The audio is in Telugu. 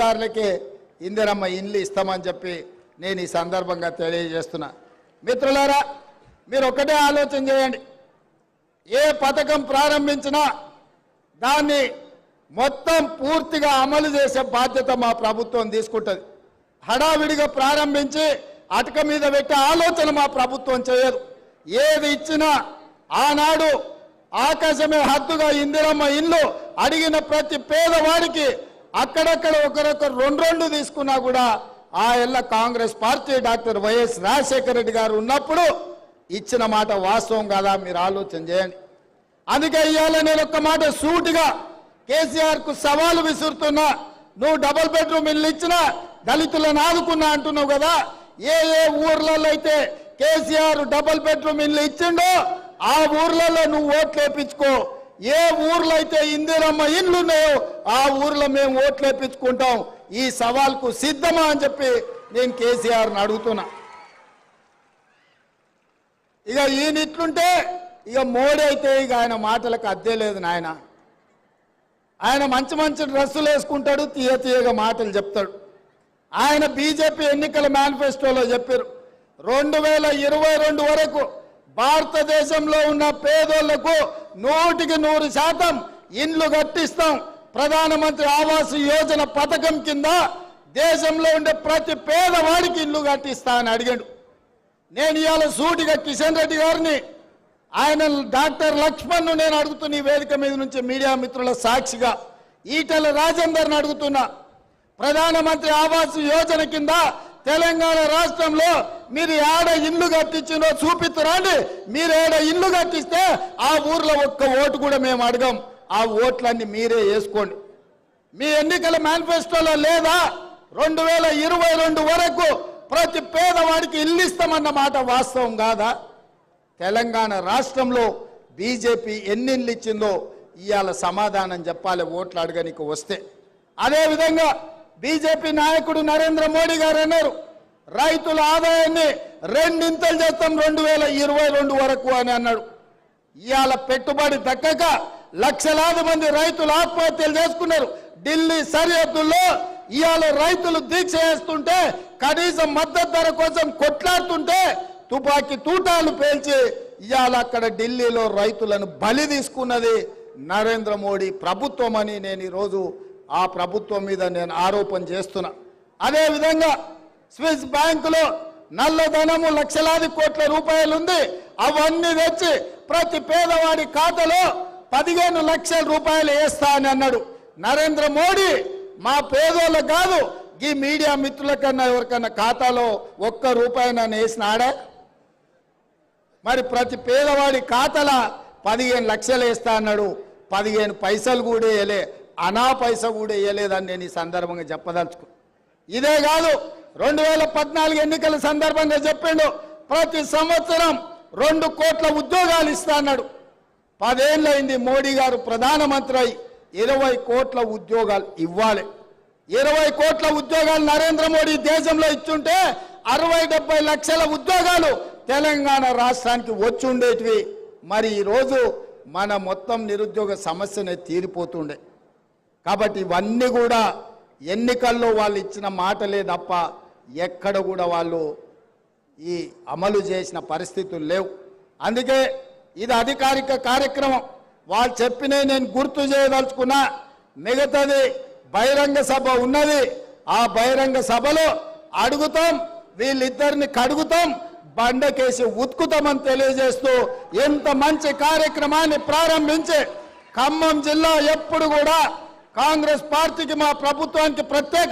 దారులకే ఇందిరమ్మ ఇండ్లు ఇస్తామని చెప్పి నేను ఈ సందర్భంగా తెలియజేస్తున్నా. మిత్రులారా మీరు ఒకటే ఆలోచన చేయండి. ఏ పథకం ప్రారంభించినా దాన్ని మొత్తం పూర్తిగా అమలు చేసే బాధ్యత మా ప్రభుత్వం తీసుకుంటుంది. హడావిడిగా ప్రారంభించి అటక మీద పెట్టే ఆలోచన మా ప్రభుత్వం చేయదు. ఏది ఇచ్చినా ఆనాడు ఆకాశమే హద్దుగా ఇందిరమ్మ ఇల్లు అడిగిన ప్రతి పేదవాడికి అక్కడక్కడ ఒకరొకరు రెండు రెండు తీసుకున్నా కూడా ఆ ఎల్ల Congress party doctor YS Rajasekhara Reddy గారు ఉన్నప్పుడు ఇచ్చిన మాట వాస్తవం కాదా? మీరు ఆలోచన చేయండి. అందుకే ఇవాళ నేను ఒక్క మాట సూటిగా కేసీఆర్కు సవాలు విసురుతున్నా. నువ్వు డబుల్ బెడ్రూమ్ ఇల్లు ఇచ్చినా దళితులను ఆదుకున్నా అంటున్నావు కదా? ఏ ఏ ఊర్లలో అయితే కేసీఆర్ డబుల్ బెడ్రూమ్ ఇల్లు ఇచ్చిండో ఆ ఊర్లలో నువ్వు ఓట్లు వేపించుకో. ఏ ఊర్లో అయితే ఇందిరమ్మ ఇండ్లు ఉన్నాయో ఆ ఊర్లో మేము ఓట్లు వేపించుకుంటాం. ఈ సవాల్కు సిద్ధమా అని చెప్పి నేను కేసీఆర్ని అడుగుతున్నా. ఇక ఈయన ఇట్లుంటే ఇక మోడీ అయితే ఇక ఆయన మాటలకు అద్దే లేదు నాయన. ఆయన మంచి మంచి డ్రెస్సులు వేసుకుంటాడు తీయ తీయగా మాటలు చెప్తాడు. ఆయన బీజేపీ ఎన్నికల మేనిఫెస్టోలో చెప్పారు. రెండు వేల ఇరవై రెండు వరకు భారతదేశంలో ఉన్న పేదోళ్ళకు నూటికి నూరు శాతం ఇండ్లు కట్టిస్తాం. ప్రధానమంత్రి ఆవాస్ యోజన పథకం కింద దేశంలో ఉండే ప్రతి పేదవాడికి ఇల్లు కట్టిస్తా అని అడిగాడు. నేను ఇవాళ సూటిగా కిషన్ రెడ్డి గారిని ఆయన డాక్టర్ లక్ష్మణ్ నేను అడుగుతున్న ఈ వేదిక మీద నుంచి మీడియా మిత్రుల సాక్షిగా ఈటల రాజేందర్ని అడుగుతున్నా. ప్రధానమంత్రి ఆవాస్ యోజన కింద తెలంగాణ రాష్ట్రంలో మీరు ఏడ ఇల్లు కట్టించినో చూపిస్తురండి మీరు ఏడ ఇల్లు కట్టిస్తే ఆ ఊర్లో ఒక్క ఓటు కూడా మేము అడగం. ఆ ఓట్లన్నీ మీరే వేసుకోండి. మీ ఎన్నికల మేనిఫెస్టోలో లేదా? రెండు వేల ఇరవై రెండు వరకు ప్రతి పేదవాడికి ఇల్లు ఇస్తామన్న మాట వాస్తవం కాదా? తెలంగాణ రాష్ట్రంలో బీజేపీ ఎన్నిళ్ళు ఇచ్చిందో ఇవాళ సమాధానం చెప్పాలి ఓట్లు అడగనికి వస్తే. అదేవిధంగా బీజేపీ నాయకుడు నరేంద్ర మోడీ గారు అన్నారు రైతుల ఆదాయాన్ని రెండింతలు చేస్తాం రెండు వేల ఇరవై రెండు వరకు అని అన్నాడు. ఇవాళ పెట్టుబడి దక్కక లక్షలాది మంది రైతులు ఆత్మహత్యలు చేసుకున్నారు. ఢిల్లీ సరిహద్దుల్లో ఇవాళ రైతులు దీక్ష చేస్తుంటే కనీసం మద్దతు ధర కోసం కొట్లాడుతుంటే తుపాకీ తూటాలు పేల్చి ఇవాళ అక్కడ ఢిల్లీలో రైతులను బలి తీసుకున్నది నరేంద్ర మోడీ ప్రభుత్వం అని నేను ఈరోజు ఆ ప్రభుత్వం మీద నేను ఆరోపణ చేస్తున్నా. అదేవిధంగా స్విస్ బ్యాంకులో నల్లధనము లక్షలాది కోట్ల రూపాయలు ఉంది. అవన్నీ తెచ్చి ప్రతి పేదవాడి ఖాతాలో పదిహేను లక్షల రూపాయలు వేస్తా అని అన్నాడు. నరేంద్ర మోడీ మా పేదోళ్ళకు కాదు ఈ మీడియా మిత్రుల కన్నా ఎవరికన్నా ఖాతాలో ఒక్క రూపాయి నన్ను వేసినాడా మరి ప్రతి పేదవాడి ఖాతాల పదిహేను లక్షలు వేస్తా అన్నాడు. పదిహేను పైసలు కూడా వేయలే. అనా పైస కూడా వేయలేదని నేను ఈ సందర్భంగా చెప్పదలుచుకు. ఇదే కాదు రెండు వేల పద్నాలుగు ఎన్నికల సందర్భంగా చెప్పిండు ప్రతి సంవత్సరం రెండు కోట్ల ఉద్యోగాలు ఇస్తా అన్నాడు. పదేళ్ళైంది మోడీ గారు ప్రధానమంత్రి అయి ఇరవై కోట్ల ఉద్యోగాలు ఇవ్వాలి. ఇరవై కోట్ల ఉద్యోగాలు నరేంద్ర మోడీ దేశంలో ఇచ్చుంటే అరవై డెబ్బై లక్షల ఉద్యోగాలు తెలంగాణ రాష్ట్రానికి వచ్చి ఉండేటివి మరి ఈరోజు మన మొత్తం నిరుద్యోగ సమస్యనే తీరిపోతుండే. కాబట్టి ఇవన్నీ కూడా ఎన్నికల్లో వాళ్ళు ఇచ్చిన మాటలే తప్ప ఎక్కడ కూడా వాళ్ళు ఈ అమలు చేసిన పరిస్థితులు లేవు. అందుకే ఇది అధికారిక కార్యక్రమం. వాళ్ళు చెప్పినే నేను గుర్తు చేయదలుచుకున్నా మిగతాది బహిరంగ సభ ఉన్నది. ఆ బహిరంగ సభలో అడుగుతాం వీళ్ళిద్దరిని కడుగుతాం బండకేసి ఉతుకుతామని తెలియజేస్తూ ఎంత మంచి కార్యక్రమాన్ని ప్రారంభించి ఖమ్మం జిల్లా ఎప్పుడు కూడా కాంగ్రెస్ పార్టీకి మా ప్రభుత్వానికి ప్రత్యేక